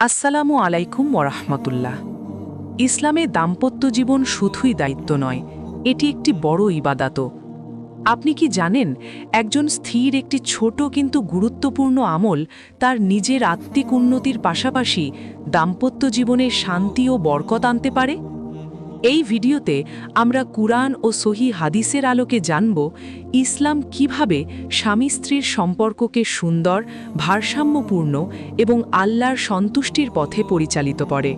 আসসালামু আলাইকুম ওরহমতুল্লাহ ইসলামে দাম্পত্য জীবন শুধুই দায়িত্ব নয়, এটি একটি বড় ইবাদাত আপনি কি জানেন, একজন স্থির একটি ছোট কিন্তু গুরুত্বপূর্ণ আমল তার নিজের আত্মিক উন্নতির পাশাপাশি দাম্পত্য জীবনে শান্তি ও বরকত আনতে পারে? এই ভিডিওতে আমরা কুরআন ও সহি হাদিসের আলোকে জানব ইসলাম কীভাবে স্বামী স্ত্রীর সম্পর্ককে সুন্দর, ভারসাম্যপূর্ণ এবং আল্লাহর সন্তুষ্টির পথে পরিচালিত করে।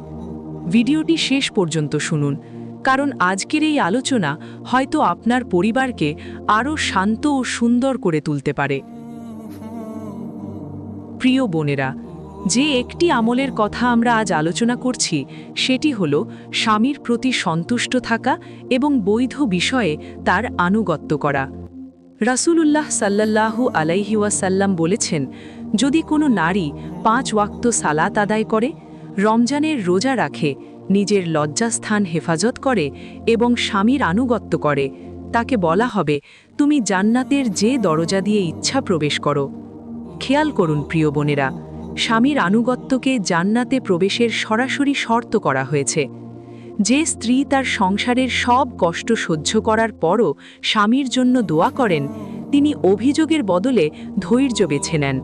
ভিডিওটি শেষ পর্যন্ত শুনুন, কারণ আজকের এই আলোচনা হয়তো আপনার পরিবারকে আরও শান্ত ও সুন্দর করে তুলতে পারে। প্রিয় বোনেরা যে একটি আমলের কথা আমরা আজ আলোচনা করছি, সেটি হল স্বামীর প্রতি সন্তুষ্ট থাকা এবং বৈধ বিষয়ে তার আনুগত্য করা। রাসূলুল্লাহ সাল্লাল্লাহু আলাইহি ওয়াসাল্লাম বলেছেন, যদি কোনো নারী পাঁচ ওয়াক্ত সালাত আদায় করে, রমজানের রোজা রাখে, নিজের লজ্জাস্থান হেফাজত করে এবং স্বামীর আনুগত্য করে, তাকে বলা হবে, তুমি জান্নাতের যে দরজা দিয়ে ইচ্ছা প্রবেশ করো। খেয়াল করুন প্রিয় বোনেরা স্বামীর আনুগত্যকে জান্নাতে প্রবেশের সরাসরি শর্ত করা হয়েছে। যে স্ত্রী তার সংসারের সব কষ্ট সহ্য করার পরও স্বামীর জন্য দোয়া করেন, তিনি অভিযোগের বদলে ধৈর্য বেছে নেন।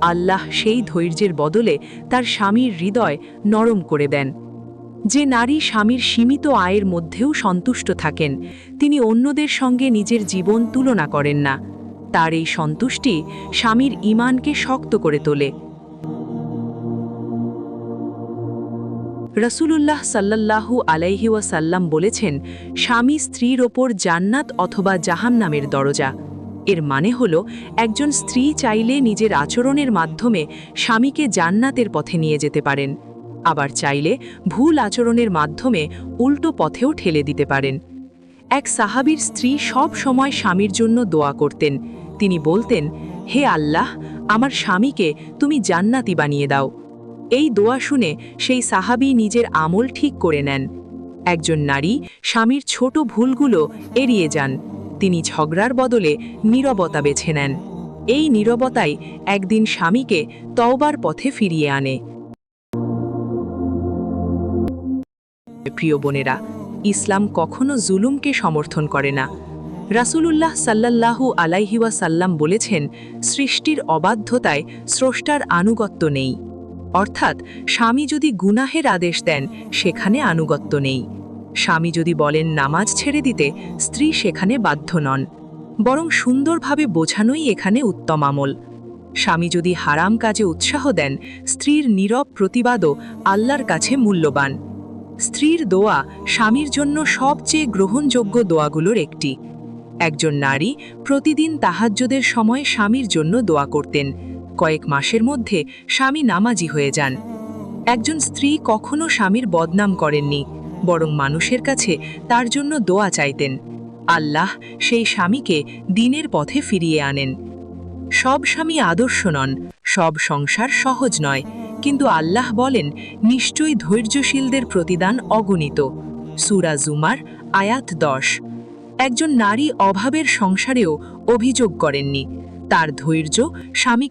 আল্লাহ সেই ধৈর্যের বদলে তার স্বামীর হৃদয় নরম করে দেন। যে নারী স্বামীর সীমিত আয়ের মধ্যেও সন্তুষ্ট থাকেন, তিনি অন্যদের সঙ্গে নিজের জীবন তুলনা করেন না। তার এই সন্তুষ্টি স্বামীর ইমানকে শক্ত করে তোলে। রসুলুল্লাহ সাল্লাল্লাহু আলাইহি ওয়াসাল্লাম বলেছেন, স্বামী স্ত্রীর ওপর জান্নাত অথবা জাহান্নামের দরজা। এর মানে হল, একজন স্ত্রী চাইলে নিজের আচরণের মাধ্যমে স্বামীকে জান্নাতের পথে নিয়ে যেতে পারেন। আবার চাইলে ভুল আচরণের মাধ্যমে উল্টো পথেও ঠেলে দিতে পারেন। এক সাহাবীর স্ত্রী সব সময় স্বামীর জন্য দোয়া করতেন। তিনি বলতেন, হে আল্লাহ, আমার স্বামীকে তুমি জান্নাতি বানিয়ে দাও। এই দোয়া শুনে সেই সাহাবী নিজের আমল ঠিক করে নেন। একজন নারী স্বামীর ছোট ভুলগুলো এড়িয়ে যান। তিনি ঝগড়ার বদলে নীরবতা বেছে নেন। এই নীরবতাই একদিন স্বামীকে তওবার পথে ফিরিয়ে আনে। প্রিয় বোনেরা, ইসলাম কখনো জুলুমকে সমর্থন করে না। রাসূলুল্লাহ সাল্লাল্লাহু আলাইহিওয়া সাল্লাম বলেছেন, সৃষ্টির অবাধ্যতায় স্রষ্টার আনুগত্য নেই। অর্থাৎ স্বামী যদি গুনাহের আদেশ দেন, সেখানে আনুগত্য নেই। স্বামী যদি বলেন নামাজ ছেড়ে দিতে, স্ত্রী সেখানে বাধ্য নন। বরং সুন্দরভাবে বোঝানোই এখানে উত্তম আমল। স্বামী যদি হারাম কাজে উৎসাহ দেন, স্ত্রীর নীরব প্রতিবাদও আল্লাহর কাছে মূল্যবান। স্ত্রীর দোয়া স্বামীর জন্য সবচেয়ে গ্রহণযোগ্য দোয়াগুলোর একটি। একজন নারী প্রতিদিন তাহাজ্যদের সময় স্বামীর জন্য দোয়া করতেন। কয়েক মাসের মধ্যে স্বামী নামাজি হয়ে যান। একজন স্ত্রী কখনো স্বামীর বদনাম করেননি, বরং মানুষের কাছে তার জন্য দোয়া চাইতেন। আল্লাহ সেই স্বামীকে দিনের পথে ফিরিয়ে আনেন। সব স্বামী আদর্শ নন, সব সংসার সহজ নয়, কিন্তু আল্লাহ বলেন, নিশ্চয়ই ধৈর্যশীলদের প্রতিদান অগণিত। সুরা জুমার আয়াত দশ। একজন নারী অভাবের সংসারেও অভিযোগ করেননি। তার ধৈর্য স্বামীকে